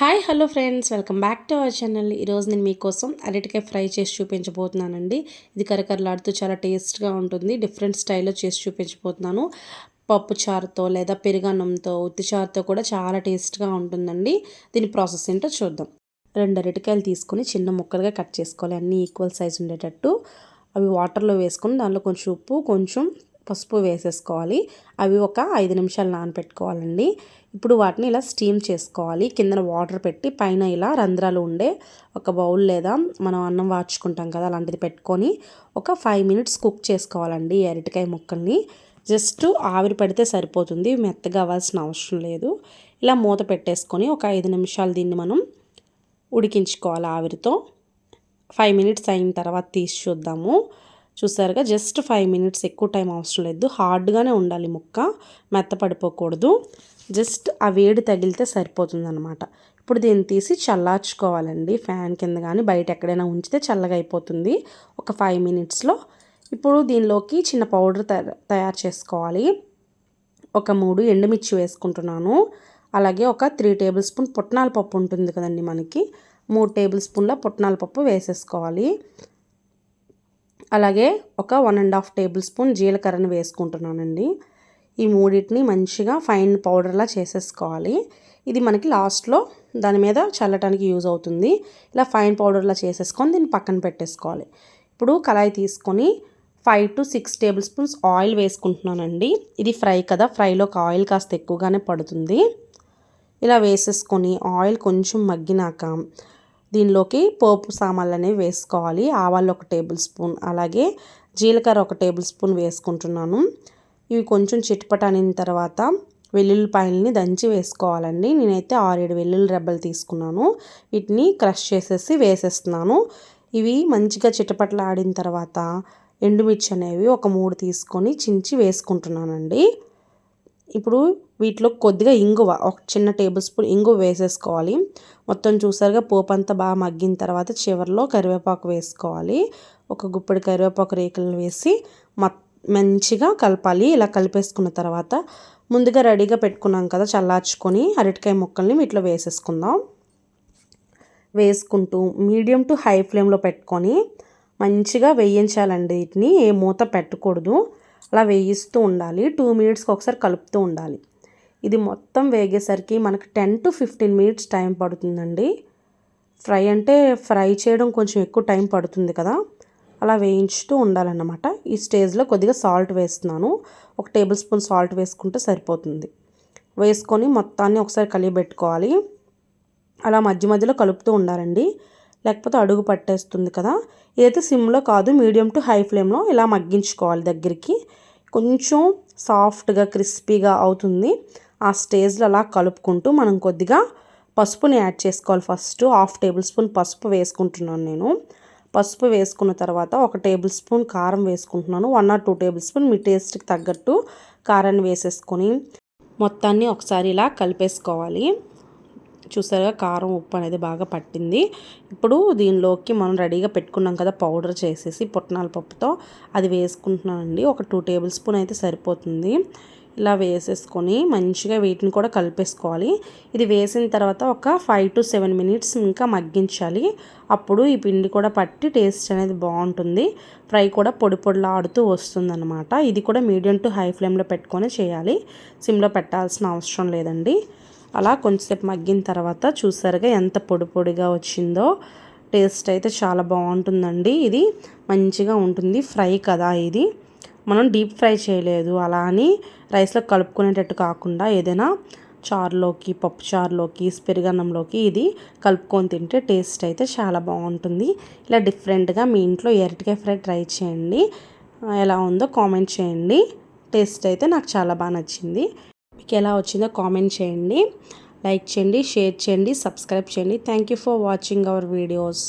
Hi hello friends. Welcome back to our channel. ఈరోజు నేను మీకోసం అరటికాయ ఫ్రై చేసి చూపించబోతున్నానండి. ఇది కరకరలాడుతూ చాలా టేస్ట్గా ఉంటుంది. డిఫరెంట్ స్టైల్లో చేసి చూపించబోతున్నాను. పప్పు చారుతో లేదా పెరుగన్నంతో ఉత్తి చారుతో కూడా చాలా టేస్ట్గా ఉంటుందండి. దీని ప్రాసెస్ ఏంటో చూద్దాం. రెండు అరటికాయలు తీసుకొని చిన్న ముక్కలుగా కట్ చేసుకోవాలి. అన్నీ ఈక్వల్ సైజ్ ఉండేటట్టు. అవి వాటర్లో వేసుకొని దానిలో కొంచెం ఉప్పు కొంచెం పసుపు వేసేసుకోవాలి. అవి ఒక ఐదు నిమిషాలు నానపెట్టుకోవాలండి. ఇప్పుడు వాటిని ఇలా స్టీమ్ చేసుకోవాలి. కిందన వాటర్ పెట్టి పైన ఇలా రంధ్రాలు ఉండే ఒక బౌల్ లేదా మనం అన్నం వాచుకుంటాం కదా అలాంటిది పెట్టుకొని ఒక ఫైవ్ మినిట్స్ కుక్ చేసుకోవాలండి అరటికాయ ముక్కల్ని. జస్ట్ ఆవిరి పెడితే సరిపోతుంది. మెత్తగా అవ్వాల్సిన అవసరం లేదు. ఇలా మూత పెట్టేసుకొని ఒక ఐదు నిమిషాలు దీన్ని మనం ఉడికించుకోవాలి ఆవిరితో. ఫైవ్ మినిట్స్ అయిన తర్వాత తీసి చూద్దాము. చూసారుగా జస్ట్ ఫైవ్ మినిట్స్ ఎక్కువ టైం అవసరం లేదు. హార్డ్గానే ఉండాలి ముక్క మెత్తపడిపోకూడదు. జస్ట్ ఆ వేడి తగిలితే సరిపోతుందనమాట ఇప్పుడు దీన్ని తీసి చల్లార్చుకోవాలండి. ఫ్యాన్ కింద కానీ బయట ఎక్కడైనా ఉంచితే చల్లగా అయిపోతుంది. ఒక ఫైవ్ మినిట్స్లో. ఇప్పుడు దీనిలోకి చిన్న పౌడర్ తయారు చేసుకోవాలి. ఒక మూడు ఎండుమిర్చి వేసుకుంటున్నాను. అలాగే ఒక త్రీ టేబుల్ స్పూన్ పుట్నాల పప్పు ఉంటుంది కదండి మనకి. మూడు టేబుల్ స్పూన్ల పుట్నాల పప్పు వేసేసుకోవాలి. అలాగే ఒక one and half tablespoon జీలకర్రను వేసుకుంటున్నానండి. ఈ మూడింటిని మంచిగా ఫైన్ పౌడర్లా చేసేసుకోవాలి. ఇది మనకి లాస్ట్లో దాని మీద చల్లటానికి యూజ్ అవుతుంది. ఇలా ఫైన్ పౌడర్లా చేసేసుకొని దీన్ని పక్కన పెట్టేసుకోవాలి. ఇప్పుడు కళాయి తీసుకొని five to six tablespoons oil వేసుకుంటున్నానండి. ఇది ఫ్రై కదా ఫ్రైలోకి ఆయిల్ కాస్త ఎక్కువగానే పడుతుంది. ఇలా వేసేసుకొని ఆయిల్ కొంచెం మగ్గినాక దీనిలోకి పోపు సామాన్లు అనేవి వేసుకోవాలి. ఆవాలు ఒక టేబుల్ స్పూన్ అలాగే జీలకర్ర ఒక టేబుల్ స్పూన్ వేసుకుంటున్నాను. ఇవి కొంచెం చిట్పటనిన తర్వాత వెల్లుల్లిపాయలని దంచి వేసుకోవాలండి. నేనైతే ఆరేడు వెల్లుల్లి రెబ్బలు తీసుకున్నాను. వీటిని క్రష్ చేసేసి వేసేస్తున్నాను. ఇవి మంచిగా చిటపట్లు ఆడిన తర్వాత ఎండుమిర్చి అనేవి ఒక మూడు తీసుకొని చించి వేసుకుంటున్నానండి. ఇప్పుడు వీటిలో కొద్దిగా ఇంగువ ఒక చిన్న టేబుల్ స్పూన్ ఇంగువ వేసేసుకోవాలి. మొత్తం చూసారుగా పోపు అంతా బాగా మగ్గిన తర్వాత చివరిలో కరివేపాకు వేసుకోవాలి. ఒక గుప్పెడు కరివేపాకు రేకులను వేసి మంచిగా కలపాలి. ఇలా కలిపేసుకున్న తర్వాత ముందుగా రెడీగా పెట్టుకున్నాం కదా చల్లార్చుకొని అరటికాయ ముక్కల్ని వీటిలో వేసేసుకుందాం. వేసుకుంటూ మీడియం టు హై ఫ్లేమ్లో పెట్టుకొని మంచిగా వేయించాలండి వీటిని. ఏ మూత పెట్టకూడదు. అలా వేయిస్తూ ఉండాలి. టూ మినిట్స్కి ఒకసారి కలుపుతూ ఉండాలి. ఇది మొత్తం వేగేసరికి మనకు ten to fifteen minutes time పడుతుందండి. ఫ్రై అంటే ఫ్రై చేయడం కొంచెం ఎక్కువ టైం పడుతుంది కదా. అలా వేయించుతూ ఉండాలన్నమాట. ఈ స్టేజ్లో కొద్దిగా సాల్ట్ వేస్తున్నాను. ఒక టేబుల్ స్పూన్ సాల్ట్ వేసుకుంటే సరిపోతుంది. వేసుకొని మొత్తాన్ని ఒకసారి కలియబెట్టుకోవాలి. అలా మధ్య మధ్యలో కలుపుతూ ఉండాలండి. లేకపోతే అడుగు పట్టేస్తుంది కదా. ఇదైతే సిమ్లో కాదు మీడియం టు హై ఫ్లేమ్లో ఇలా మగ్గించుకోవాలి దగ్గరికి. కొంచెం సాఫ్ట్గా క్రిస్పీగా అవుతుంది. ఆ స్టేజ్లో అలా కలుపుకుంటూ మనం కొద్దిగా పసుపుని యాడ్ చేసుకోవాలి. ఫస్ట్ హాఫ్ టేబుల్ స్పూన్ పసుపు వేసుకుంటున్నాను నేను. పసుపు వేసుకున్న తర్వాత ఒక టేబుల్ స్పూన్ కారం వేసుకుంటున్నాను. One or two tablespoon మీ టేస్ట్కి తగ్గట్టు కారాన్ని వేసేసుకొని మొత్తాన్ని ఒకసారి ఇలా కలిపేసుకోవాలి. చూసారుగా కారం ఉప్పు అనేది బాగా పట్టింది. ఇప్పుడు దీనిలోకి మనం రెడీగా పెట్టుకున్నాం కదా పౌడర్ చేసేసి పుట్నాల పప్పుతో అది వేసుకుంటున్నానండి. ఒక టూ టేబుల్ స్పూన్ అయితే సరిపోతుంది. ఇలా వేసేసుకొని మంచిగా వీటిని కూడా కలిపేసుకోవాలి. ఇది వేసిన తర్వాత ఒక ఫైవ్ టు సెవెన్ మినిట్స్ ఇంకా మగ్గించాలి. అప్పుడు ఈ పిండి కూడా పట్టి టేస్ట్ అనేది బాగుంటుంది. ఫ్రై కూడా పొడి పొడిలాడుతూ వస్తుందన్నమాట. ఇది కూడా మీడియం టు హై ఫ్లేమ్లో పెట్టుకొని చేయాలి. సిమ్లో పెట్టాల్సిన అవసరం లేదండి. అలా కొంచెంసేపు మగ్గిన తర్వాత చూసారుగా ఎంత పొడి పొడిగా వచ్చిందో. టేస్ట్ అయితే చాలా బాగుంటుందండి. ఇది మంచిగా ఉంటుంది. ఫ్రై కదా ఇది. మనం డీప్ ఫ్రై చేయలేదు. అలా అని రైస్లో కలుపుకునేటట్టు కాకుండా ఏదైనా చారులోకి పప్పు చారులోకి పెరుగన్నంలోకి ఇది కలుపుకొని తింటే టేస్ట్ అయితే చాలా బాగుంటుంది. ఇలా డిఫరెంట్గా మీ ఇంట్లో ఎరటికాయ ఫ్రై ట్రై చేయండి. ఎలా ఉందో కామెంట్ చేయండి. టేస్ట్ అయితే నాకు చాలా బాగా నచ్చింది. మీకు ఎలా వచ్చిందో కామెంట్ చేయండి. లైక్ చేయండి షేర్ చేయండి సబ్స్క్రైబ్ చేయండి. Thank you for watching our videos.